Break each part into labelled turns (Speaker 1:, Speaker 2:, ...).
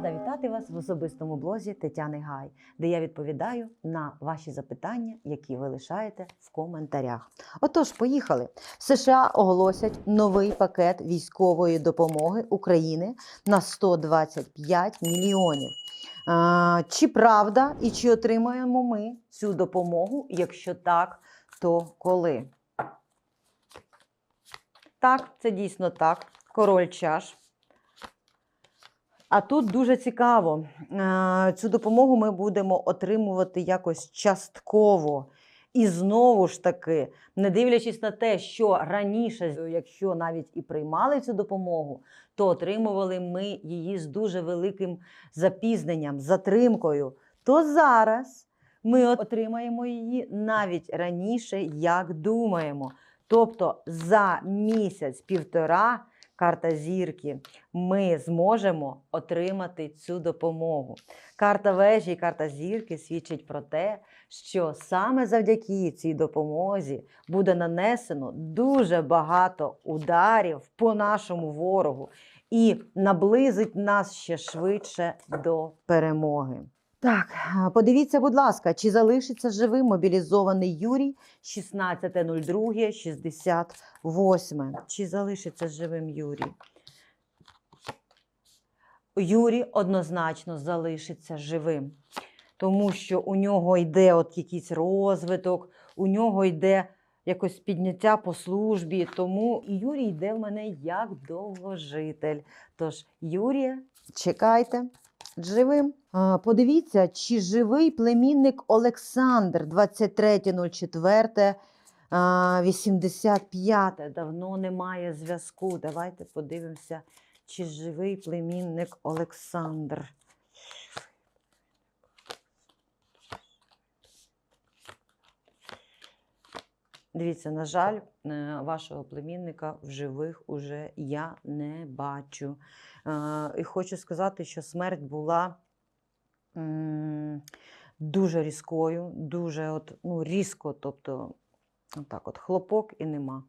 Speaker 1: Рада вітати вас в особистому блозі Тетяни Гай, де я відповідаю на ваші запитання, які ви лишаєте в коментарях. Отож, поїхали. США оголосять новий пакет військової допомоги України на 125 мільйонів. Чи правда і чи отримаємо ми цю допомогу? Якщо так, то коли? Так, це дійсно так. Король чаш. А тут дуже цікаво. Е, Цю допомогу ми будемо отримувати якось частково. І знову ж таки, не дивлячись на те, що раніше, якщо навіть і приймали цю допомогу, то отримували ми її з дуже великим запізненням, затримкою. То зараз ми отримаємо її навіть раніше, як думаємо. Тобто за місяць-півтора карта зірки ми зможемо отримати цю допомогу. Карта вежі і карта зірки свідчить про те, що саме завдяки цій допомозі буде нанесено дуже багато ударів по нашому ворогу і наблизить нас ще швидше до перемоги. Так, подивіться, будь ласка, чи залишиться живим мобілізований Юрій 16.02.68. Чи залишиться живим Юрій? Юрій однозначно залишиться живим, тому що у нього йде от якийсь розвиток, у нього йде якось підняття по службі. Тому Юрій йде в мене як довгожитель. Тож, Юрія, чекайте живим. Подивіться, чи живий племінник Олександр 23.04. а, 85. Давно немає зв'язку. Давайте подивимося, чи живий племінник Олександр. Дивіться, на жаль, е, вашого племінника в живих уже я не бачу. Е, І хочу сказати, що смерть була дуже різкою, дуже от, ну, різко, тобто так от, хлопок і нема.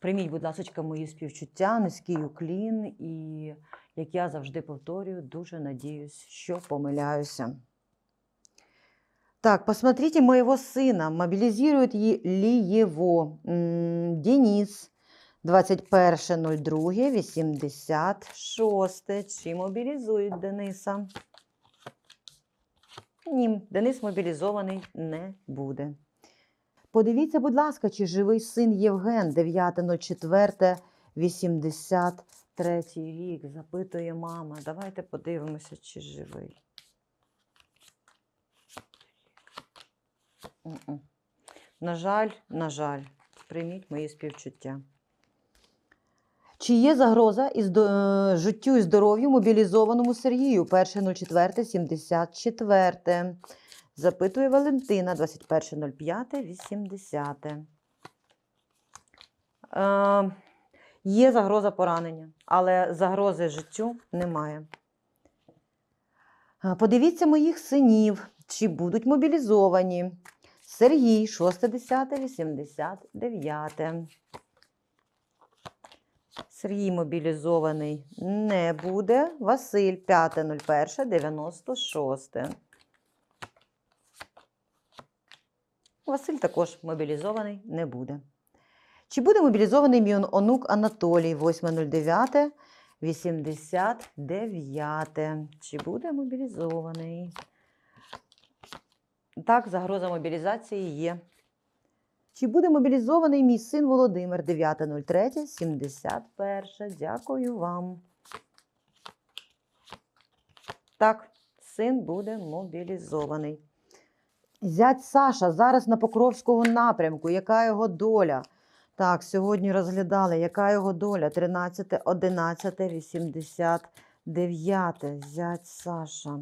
Speaker 1: Прийміть, будь ласка, мої співчуття, низький уклін, і, як я завжди повторюю, дуже надіюсь, що помиляюся. Так, посмотрите моего сына. Мобилизируют е- ли его? Денис, 21.02.86. Чи мобілізують Дениса? Ні, Денис мобілізований не буде. Подивіться, будь ласка, чи живий син Євген 9.04.83 рік. Запитує мама. Давайте подивимося, чи живий. На жаль, на жаль, прийміть мої співчуття. Чи є загроза із е, життю і здоров'ю мобілізованому Сергію 1.04.74? Запитує Валентина 21.05.80. Е, є загроза поранення, але загрози життю немає. Е, Подивіться моїх синів, чи будуть мобілізовані. Сергій 6.10.89. Сергій мобілізований не буде. Василь 5.01.96. Василь також мобілізований не буде. Чи буде мобілізований мій онук Анатолій 8.09.89? Чи буде мобілізований? Так, загроза мобілізації є. Чи буде мобілізований мій син Володимир 9.03.71? Дякую вам. Так, син буде мобілізований. Зять Саша зараз на Покровського напрямку. Яка його доля? Так, сьогодні розглядали, яка його доля? 13, 11, 89. Зять Саша.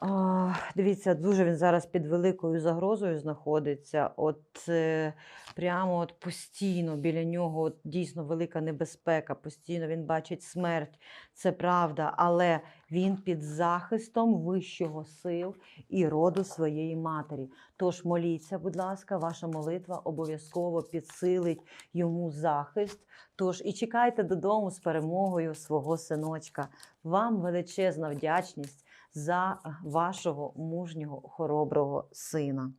Speaker 1: А, дивіться, дуже він зараз під великою загрозою знаходиться. От е, прямо от постійно біля нього от, дійсно велика небезпека. Постійно він бачить смерть. Це правда, але він під захистом вищого сил і роду своєї матері. Тож моліться, будь ласка, ваша молитва обов'язково підсилить йому захист. Тож і чекайте додому з перемогою свого синочка. Вам величезна вдячність за вашого мужнього хороброго сина.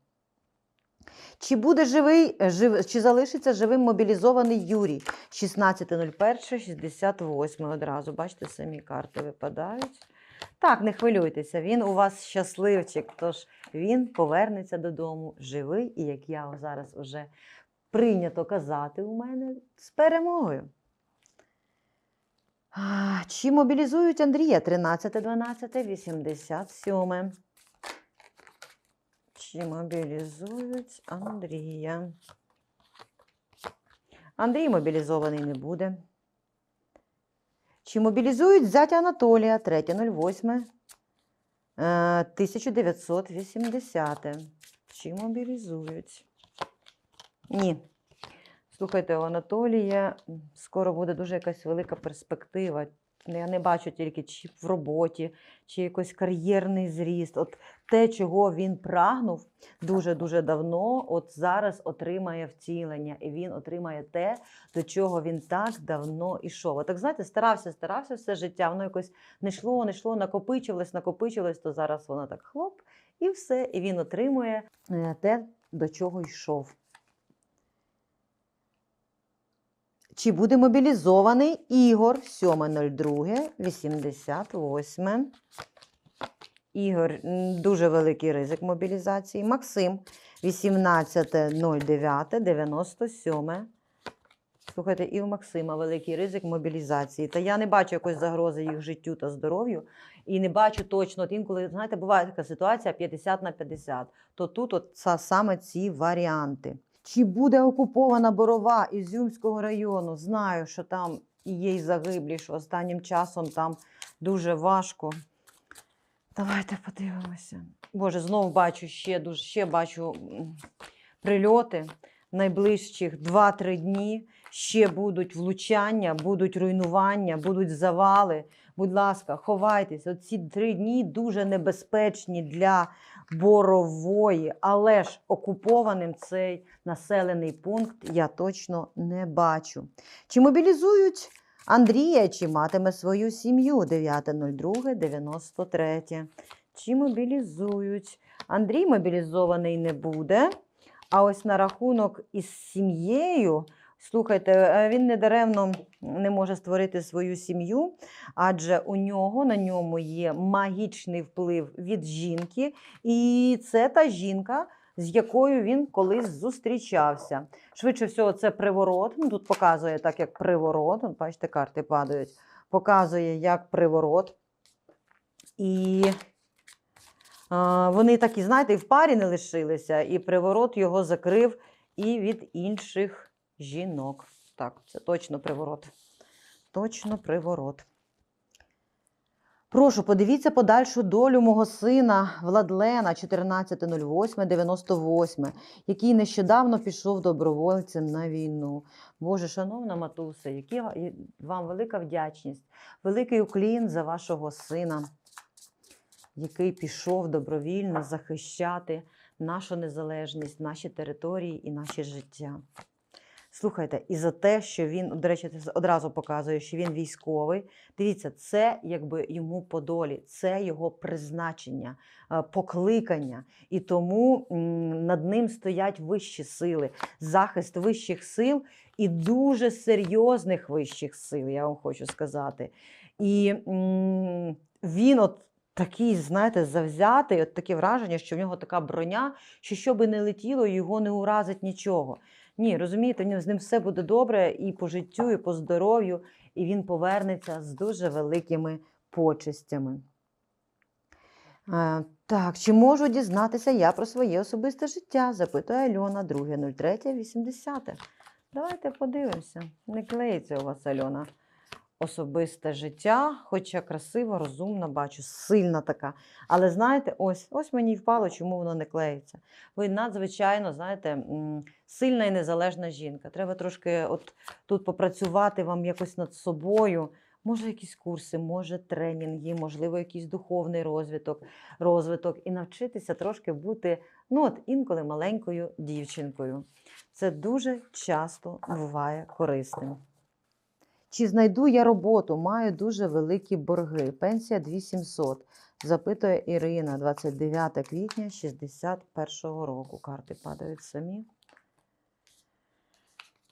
Speaker 1: Чи буде живий, е, жив, чи залишиться живим мобілізований Юрій? 16.01.68 одразу. Бачите, самі карти випадають. Так, не хвилюйтеся, він у вас щасливчик, тож він повернеться додому живий, і як я зараз вже прийнято казати у мене з перемогою. А, Чи мобілізують Андрія 13.12.87? Чи мобілізують Андрія? Андрій мобілізований не буде. Чи мобілізують зятя Анатолія 3.08? е, 1980. Чи мобілізують? Ні. Слухайте, у Анатолія скоро буде дуже якась велика перспектива. Я не бачу тільки чи в роботі, чи якийсь кар'єрний зріст. От те, чого він прагнув дуже-дуже давно, от зараз отримає втілення, і він отримає те, до чого він так давно йшов. От так знаєте, старався, старався все життя, воно якось не йшло, не йшло, накопичувалось, накопичувалось, то зараз воно так хлоп, і все. І він отримує е, те, до чого йшов. Чи буде мобілізований Ігор 7.02.88? Ігор дуже великий ризик мобілізації. Максим 18.09.97. Слухайте, і у Максима великий ризик мобілізації. Та я не бачу якоїсь загрози їх життю та здоров'ю. І не бачу точно, от інколи, знаєте, буває така ситуація 50 на 50. То тут от саме ці варіанти. Чи буде окупована Борова Ізюмського району? Знаю, що там і є й загиблі, що останнім часом там дуже важко. Давайте подивимося. Боже, знову бачу ще дуже ще бачу прильоти найближчих 2-3 дні. Ще будуть влучання, будуть руйнування, будуть завали. Будь ласка, ховайтесь. Оці три дні дуже небезпечні для борової, але ж окупованим цей населений пункт я точно не бачу. Чи мобілізують Андрія, чи матиме свою сім'ю 9.02.93? Чи мобілізують? Андрій мобілізований не буде. А ось на рахунок із сім'єю. Слухайте, е, він недаремно не може створити свою сім'ю, адже у нього на ньому є магічний вплив від жінки, і це та жінка, з якою він колись зустрічався. Швидше всього, це приворот. Ну, тут показує так, як приворот. Бачите, карти падають. Показує як приворот. І а, вони такі, знаєте, в парі не лишилися, і приворот його закрив і від інших жінок. Так, це точно приворот. Точно приворот. Прошу, подивіться подальшу долю мого сина Владлена 14.08.98, який нещодавно пішов добровольцем на війну. Боже, шановна матуся, які вам велика вдячність, великий уклін за вашого сина, який пішов добровільно захищати нашу незалежність, наші території і наше життя. Слухайте, і за те, що він, до речі, одразу показує, що він військовий. Дивіться, це якби йому по долі, це його призначення, е, покликання. І тому над ним стоять вищі сили, захист вищих сил і дуже серйозних вищих сил, я вам хочу сказати. І він от. Такий, знаєте, завзятий, от таке враження, що в нього така броня, що що би не летіло, його не уразить нічого. Ні, розумієте, з ним все буде добре і по життю, і по здоров'ю, і він повернеться з дуже великими почестями. Е, так, чи можу дізнатися я про своє особисте життя? запитує Альона, 2.03.80. Давайте подивимося. Не клеїться у вас Альона. Особисте життя, хоча красиво, розумно бачу, сильна така. Але знаєте, ось ось мені впало, чому воно не клеїться. Ви надзвичайно, знаєте, сильна і незалежна жінка. Треба трошки от тут попрацювати вам якось над собою. Може, якісь курси, може тренінги, можливо, якийсь духовний розвиток, розвиток, і навчитися трошки бути ну, от інколи маленькою дівчинкою. Це дуже часто буває корисним. Чи знайду я роботу? Маю дуже великі борги. Пенсія 2700. Запитує Ірина, 29 квітня 61 року. Карти падають самі.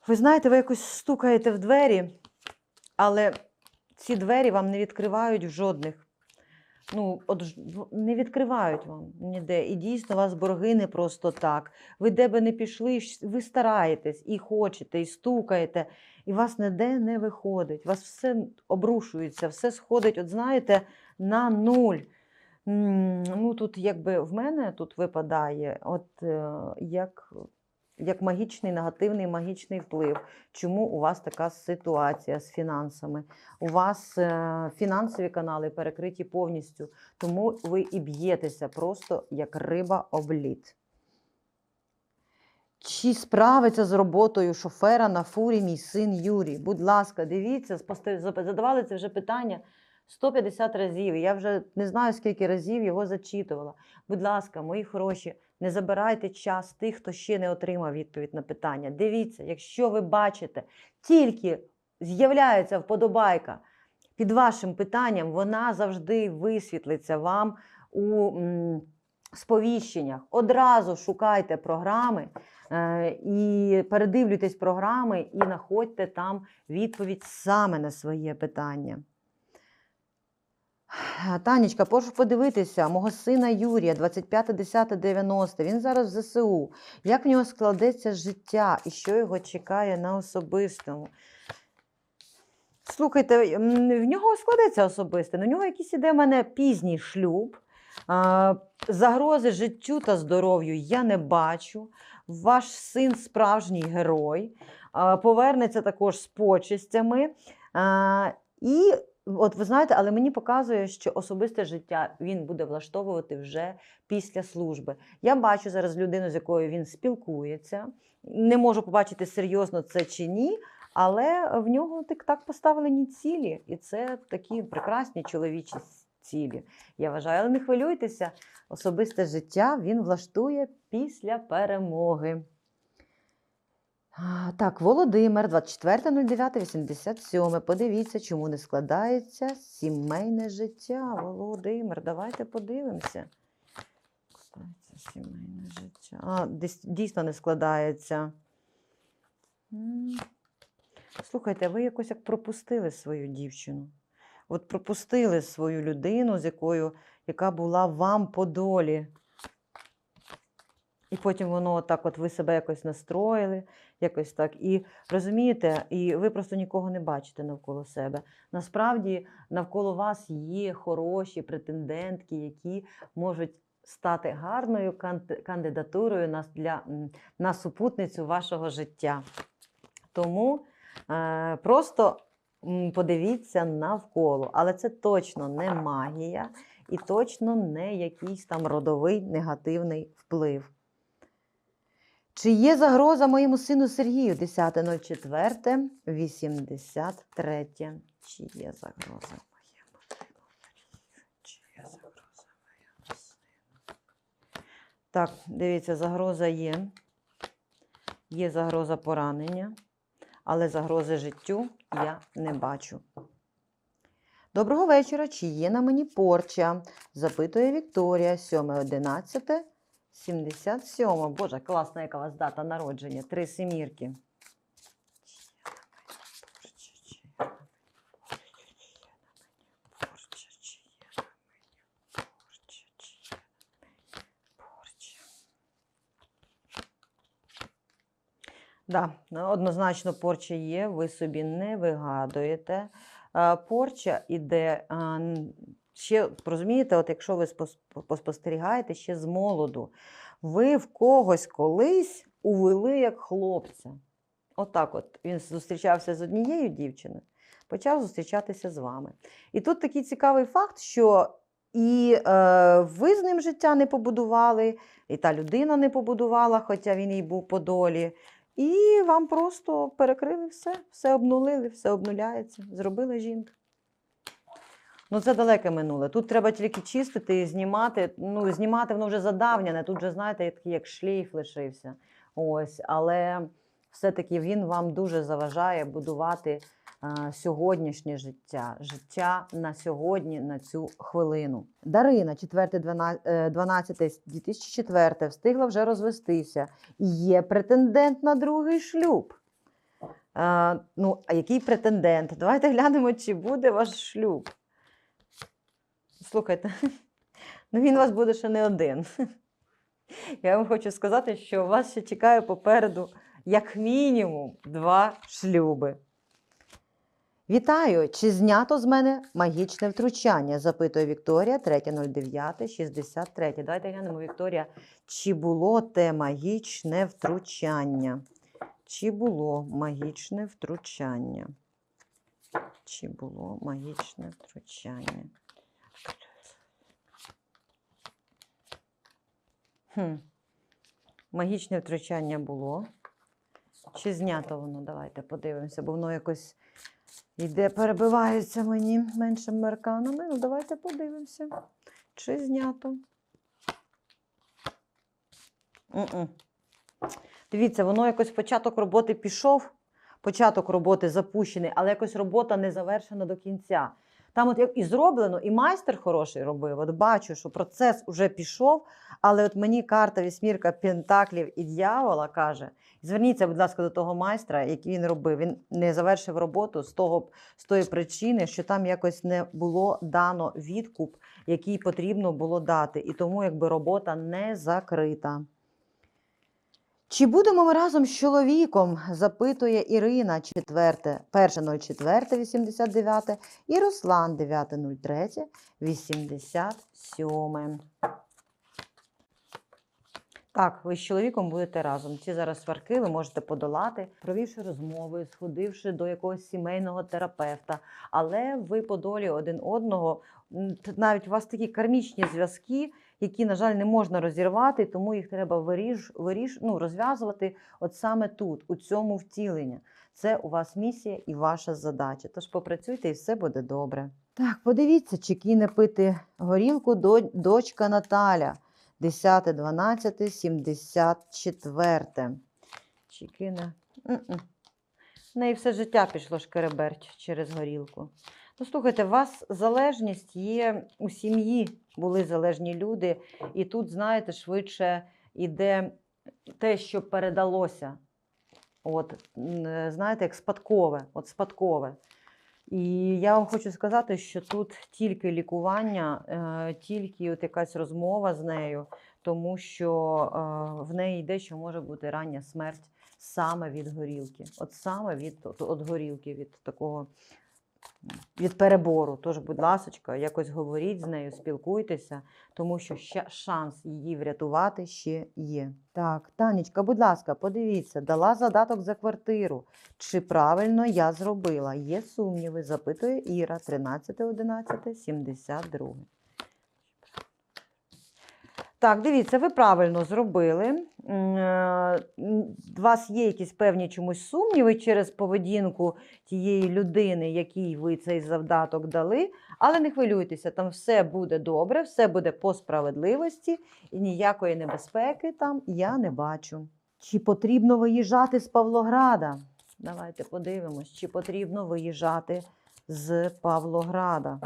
Speaker 1: Ви знаєте, ви якось стукаєте в двері, але ці двері вам не відкривають в жодних. Ну, от не відкривають вам ніде. І дійсно, у вас борги не просто так. Ви де би не пішли, ви стараєтесь і хочете, і стукаєте, і вас ніде не виходить. Вас все обрушується, все сходить, от знаєте, на нуль. Ну, тут якби в мене тут випадає, от е, як, як магічний, негативний магічний вплив. Чому у вас така ситуація з фінансами? У вас е, фінансові канали перекриті повністю, тому ви і б'єтеся просто як риба об лід. Чи справиться з роботою шофера на фурі мій син Юрій? Будь ласка, дивіться, задавали це вже питання 150 разів. Я вже не знаю, скільки разів його зачитувала. Будь ласка, мої хороші, не забирайте час тих, хто ще не отримав відповідь на питання. Дивіться, якщо ви бачите, тільки з'являється вподобайка під вашим питанням, вона завжди висвітлиться вам у сповіщеннях. Одразу шукайте програми е, і передивлюйтесь програми і знаходьте там відповідь саме на своє питання. Танечка, прошу подивитися, мого сина Юрія, 25.10.90. Він зараз в ЗСУ. Як в нього складеться життя і що його чекає на особистому? Слухайте, в нього складеться особисте. На нього якийсь іде в мене пізній шлюб. Загрози життю та здоров'ю я не бачу. Ваш син справжній герой. Повернеться також з почестями. І от ви знаєте, але мені показує, що особисте життя він буде влаштовувати вже після служби. Я бачу зараз людину, з якою він спілкується. Не можу побачити серйозно це чи ні, але в нього так поставлені цілі, і це такі прекрасні чоловічі цілі. Я вважаю, але не хвилюйтеся, особисте життя він влаштує після перемоги. Так, Володимир, 24.09.87. Подивіться, чому не складається сімейне життя. Володимир, давайте подивимося. Сімейне життя. А, дійсно не складається. Слухайте, ви якось як пропустили свою дівчину. От пропустили свою людину, з якою, яка була вам по долі. І потім воно так, от ви себе якось настроїли, якось так. І розумієте, і ви просто нікого не бачите навколо себе. Насправді навколо вас є хороші претендентки, які можуть стати гарною кандидатурою на, для, на супутницю вашого життя. Тому е, просто подивіться навколо. Але це точно не магія і точно не якийсь там родовий негативний вплив. Чи є загроза моєму сину Сергію 10.04.83? Чи є загроза моєму сину Сергію? Чи є загроза? Так, дивіться, загроза є. Є загроза поранення, але загрози життю я не бачу. Доброго вечора. Чи є на мені порча? Запитує Вікторія, 7.11. 77. Боже, класна яка у вас дата народження. Три семірки. Да, однозначно порча є, ви собі не вигадуєте. Е, Порча іде ще, розумієте, от якщо ви спос- поспостерігаєте ще з молоду, ви в когось колись увели як хлопця. Отак от він зустрічався з однією дівчиною, почав зустрічатися з вами. І тут такий цікавий факт, що і е, ви з ним життя не побудували, і та людина не побудувала, хоча він їй був по долі. І вам просто перекрили все, все обнулили, все обнуляється. Зробила жінка. Ну, це далеке минуле. Тут треба тільки чистити і знімати. Ну, знімати воно вже задавняне. Тут вже, знаєте, такий як шлейф лишився. Ось, але все-таки він вам дуже заважає будувати сьогоднішнє життя, життя на сьогодні, на цю хвилину. Дарина, 4.12.2004, встигла вже розвестися. І є претендент на другий шлюб. А, ну, а який претендент? Давайте глянемо, чи буде ваш шлюб. Слухайте, ну він у вас буде ще не один. Я вам хочу сказати, що вас ще чекає попереду як мінімум два шлюби. Вітаю! Чи знято з мене магічне втручання? запитує Вікторія 3.09.63. Давайте глянемо, Вікторія, чи було те магічне втручання? Чи було магічне втручання? Чи було магічне втручання? Хм. Магічне втручання було. Чи знято воно? Давайте подивимося, бо воно якось йде, перебивається мені меншими мерканами. Ну, давайте подивимося. Чи знято? У -у. Дивіться, воно якось початок роботи пішов, початок роботи запущений, але якось робота не завершена до кінця. Там от як і зроблено, і майстер хороший робив. От бачу, що процес вже пішов, але от мені карта вісьмірка Пентаклів і дьявола каже: зверніться, будь ласка, до того майстра, який він робив. Він не завершив роботу з того з тої причини, що там якось не було дано відкуп, який потрібно було дати, і тому якби робота не закрита. Чи будемо ми разом з чоловіком? запитує Ірина 4, 1.04.89 і Руслан 9.03.87. Так, ви з чоловіком будете разом. Ці зараз сварки ви можете подолати, провівши розмови, сходивши до якогось сімейного терапевта. Але ви по долі один одного, навіть у вас такі кармічні зв'язки, які, на жаль, не можна розірвати, тому їх треба виріж, виріж, ну, розв'язувати от саме тут, у цьому втіленні. Це у вас місія і ваша задача. Тож попрацюйте і все буде добре. Так, подивіться, чи кине пити горілку дочка Наталя. 10-12-74. Чи кине? В неї все життя пішло шкереберть через горілку. Ну, слухайте, у вас залежність є у сім'ї, були залежні люди, і тут, знаєте, швидше йде те, що передалося. От, е, знаєте, як спадкове, от спадкове. І я вам хочу сказати, що тут тільки лікування, е, тільки от якась розмова з нею, тому що е, в неї йде, що може бути рання смерть саме від горілки. От саме від, от, от горілки, від такого від перебору. Тож, будь ласка, якось говоріть з нею, спілкуйтеся, тому що ще шанс її врятувати ще є. Так, Танечка, будь ласка, подивіться, дала задаток за квартиру. Чи правильно я зробила? Є сумніви, запитує Іра 13.11.72. Так, дивіться, ви правильно зробили. Е, У вас є якісь певні чомусь сумніви через поведінку тієї людини, якій ви цей завдаток дали, але не хвилюйтеся, там все буде добре, все буде по справедливості і ніякої небезпеки там я не бачу. Чи потрібно виїжджати з Павлограда? Давайте подивимось, чи потрібно виїжджати з Павлограда.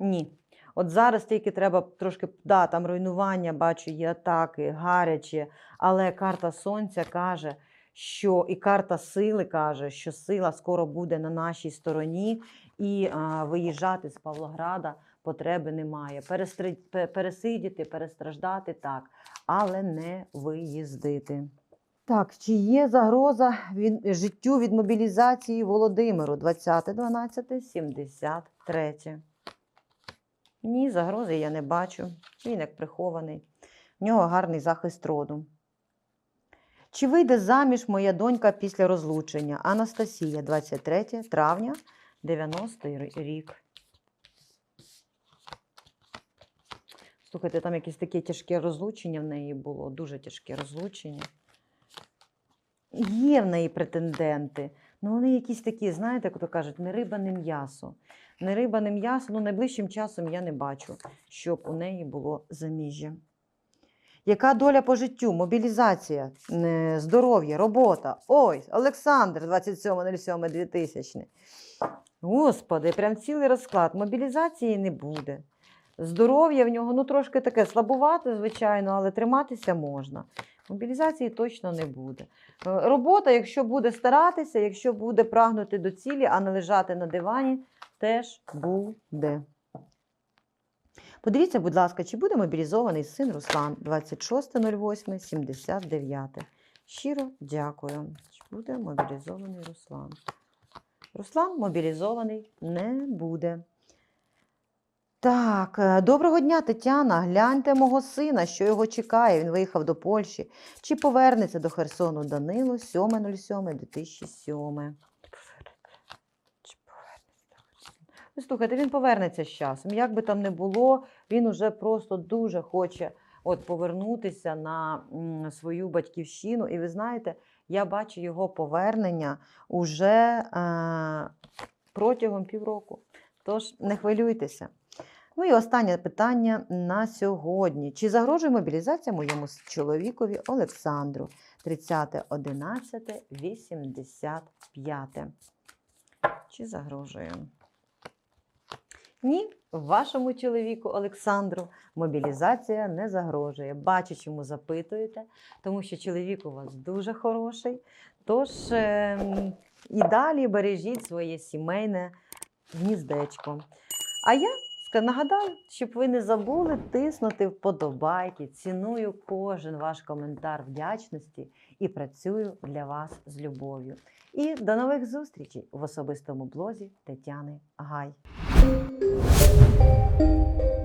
Speaker 1: Ні. От зараз тільки треба трошки, да, там руйнування, бачу, є атаки, гаряче, але карта сонця каже, що і карта сили каже, що сила скоро буде на нашій стороні, і а, виїжджати з Павлограда потреби немає. Перестри... Пересидіти, перестраждати так, але не виїздити. Так, чи є загроза від... життю від мобілізації Володимиру 20.12.73? Ні, загрози я не бачу. Він як прихований. В нього гарний захист роду. Чи вийде заміж моя донька після розлучення? Анастасія, 23 травня, 90 рік. Слухайте, там якесь таке тяжке розлучення в неї було, дуже тяжке розлучення. Є в неї претенденти, ну вони якісь такі, знаєте, як то кажуть, не риба, не м'ясо. Не риба, не м'ясо, ну найближчим часом я не бачу, щоб у неї було заміжжя. Яка доля по життю? Мобілізація, е, здоров'я, робота. Ой, Олександр, 27.07.2000. Господи, прям цілий розклад. Мобілізації не буде. Здоров'я в нього ну трошки таке слабувате, звичайно, але триматися можна. Мобілізації точно не буде. Е, Робота, якщо буде старатися, якщо буде прагнути до цілі, а не лежати на дивані, теж буде. Подивіться, будь ласка, чи буде мобілізований син Руслан 26.08.79. Щиро дякую. Чи буде мобілізований Руслан? Руслан мобілізований не буде. Так, е, доброго дня, Тетяна. Гляньте мого сина, що його чекає. Він виїхав до Польщі. Чи повернеться до Херсону Данило 7.07.2007? Чи повернеться до Херсону? Слухайте, він повернеться з часом. Як би там не було, він уже просто дуже хоче от повернутися на свою батьківщину. І ви знаєте, я бачу його повернення уже е, протягом півроку. Тож не хвилюйтеся. Ну і останнє питання на сьогодні. Чи загрожує мобілізація моєму чоловікові Олександру? 30.11.85. Чи загрожує? Ні, вашому чоловіку Олександру мобілізація не загрожує. Бачу, чому запитуєте, тому що чоловік у вас дуже хороший. Тож ем, і далі бережіть своє сімейне гніздечко. А я нагадаю, щоб ви не забули тиснути вподобайки. Ціную кожен ваш коментар вдячності і працюю для вас з любов'ю. І до нових зустрічей в особистому блозі Тетяни Гай. Thank you.